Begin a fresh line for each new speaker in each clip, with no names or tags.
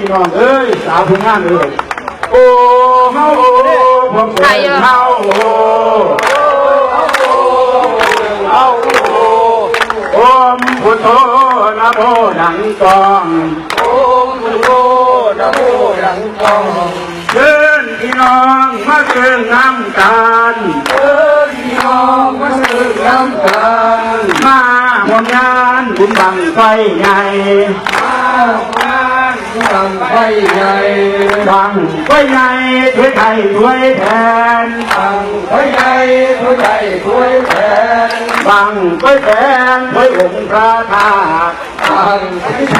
พี่น้องเอ้ยสาวผู้งามเลยโอ้เฮาโอ้พวกเอ้ยเฮาโอ้เฮาโอ้มพุทโธนะโมดังกอง
โอ้มุโกนะโมดังกอง
เชิญพี่น้องมาเชิญน้ำกัน
เอ้ยพี่น้องมาสื่อน้ำกัน
มาห่วงงานบุญบังไฟใหญ่
มา บางไฟใหญ่
บังไฟใหญ่ช่วยไทยช่วยแทน
บังไฟใหญ่ถ้วยใหญ่วยแทน
บังไฟแทนช่วยองค์พระธาตุ
บังไฟแท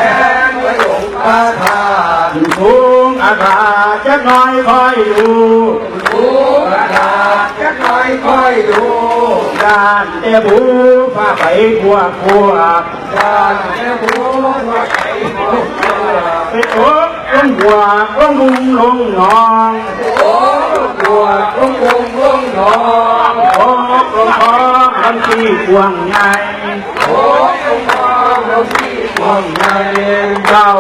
นไว้องค์พระธาตุ
สูงอาคาจะน้อยคอยดู
รู้กระดาษจะคอยคอยดู
ด้านเตบูฟ้าไปพวกพวก
การแม่ผู้า
ไปโอ๊บลงหัวล งมุมลงหนอง
โอ้ตัวลุงลุงลุงน้อง
โอ๊บลงคอลำที่กวางใหญ่
โอ้ลุงน้องเราที่ห่วงใย
เจ้า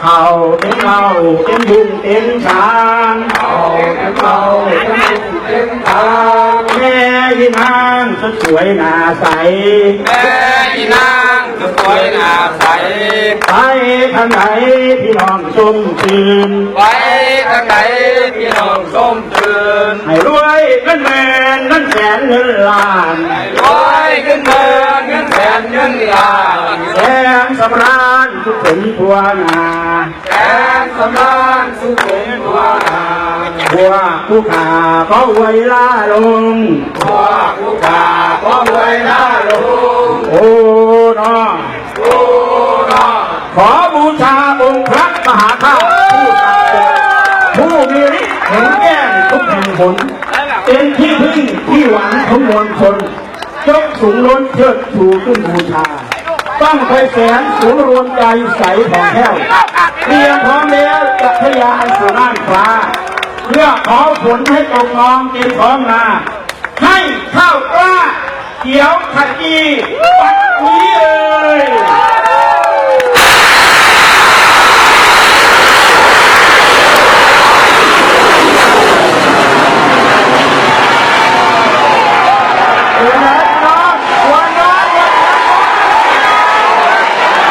เฮ็ดให้ให้เจ้างานยา
เราเห็นใจเจ้ามันตา
เจ้าเฮ็ดมาให้เจ้างานเขา
เราเห็นใจเจ้ามันเขา
เขาเต็มเราเต็มบุญเต็มทาง
เราเห็นเราเป็นเป็นทาง
แม่ยี่นางสดสวยหน้าใส
แม่อีนางสวยงามใส
ไปทางไหนพี่น้องชมชื่น
ไปทางไหนพี่น้องส้มตื่น
ให้รวยเงินแมนเงินแสนเงินล้าน
ร้อยเงินเดือนเงินแสนเงินล้าน
แสงสำราญทุกคนทั่ วนา
แสนสำราญสุขสมตัวนา
บัวผู้ขาเขาไว้ล่าลง
พวกลูกค้าก็รวยน่าลง
โอ้นอ
โอ้นอง
ขอบูชาองค์พระมหาธาตุผู้ศักดิ์สิทธิ์ผู้มีฤทธิ์เห็นแก้งทุกแห่งผลเป็นที่พึ่งที่หวังของมวลชนยกสูงล้นเชิดชูขึ้นบูชา ตั้งไฟแสนสูงรวมใจใสผ่องแผ้วเตรียมพร้อมแล้วจักรยานสู่น่านฟ้า เพื่อขอผลให้ตกนองกินพร้อมนาให้ข้าวกล้าเขียวขจีปัดวีเลย เดี๋ยวนะน้องวันน้องวันน้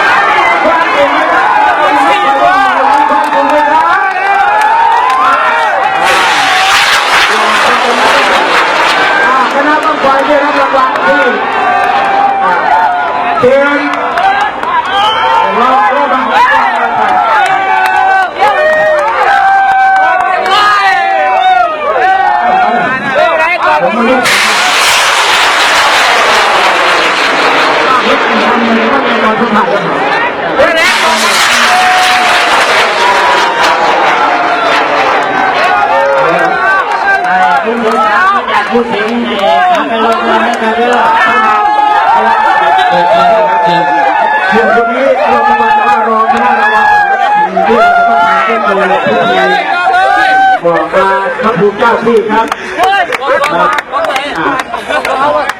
องวันเองนะครับวันนี้ว่าวันผมเลยนะคณะบังไฟได้รับรางวัลที่ เทียนรอรอบังทำเป็นตอนทุกข์เลยคุณผู้ชมอยากพูดถึง ไปลงเงินให้กันเด้อถึงคนนี้ลงมาว่ารองคณะระวังที่เราต้องการแก้ตัวทุกทีบอกมาพระผู้เจ้าที่ครับ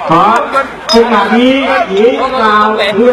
ขอโอกาสนี้หญิงกล่าวคือ